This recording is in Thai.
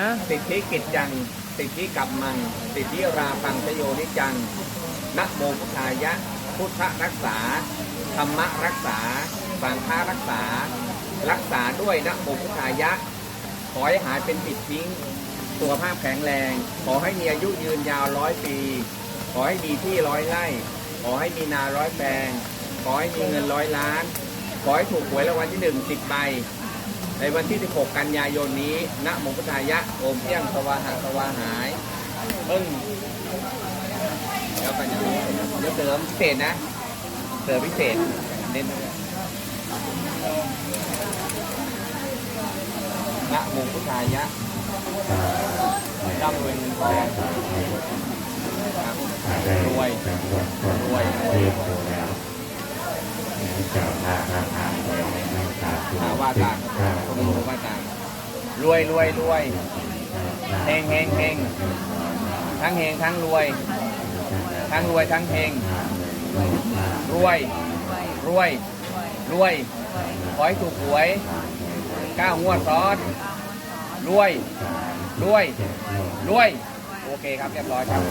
นะสิทธิกิจจัง สิทธิกับมัง สิทธิราพังชโยนิจังนะโมพุทธายะ พุทธรักษา ธรรมรักษา สังฆรักษา รักษาด้วยนะโมพุทธายะ ขอให้หายเป็นปิดทิ้ง สุขภาพแข็งแรง ขอให้มีอายุยืนยาวร้อยปี ขอให้มีที่ร้อยไร่ ขอให้มีนาร้อยแปลง ขอให้มีเงินร้อยล้าน ขอให้ถูกหวยรางวัลที่หนึ่งสิบใบ ในวันที่ 16 กันยายนนี้ณโมพุทธายะโอมเพียงสวาหาสวาหายเพิ่งเดี๋ยวกันเดี๋ยวเสริมพิเศษนะ เสริมพิเศษเน้นณโมพุทธายะร่ำรวยเงินทองครับรวยรวย อาว่าตางสมุว่าตางรวยรวยรวยเฮงเฮงเฮงทั้งเฮงทั้งรวย ทั้งรวยทั้งเฮงรวยรวยรวยขอให้ถูกหวยก้าวงวดซ้อนรวยรวยรวย โอเคครับ เรียบร้อยครับ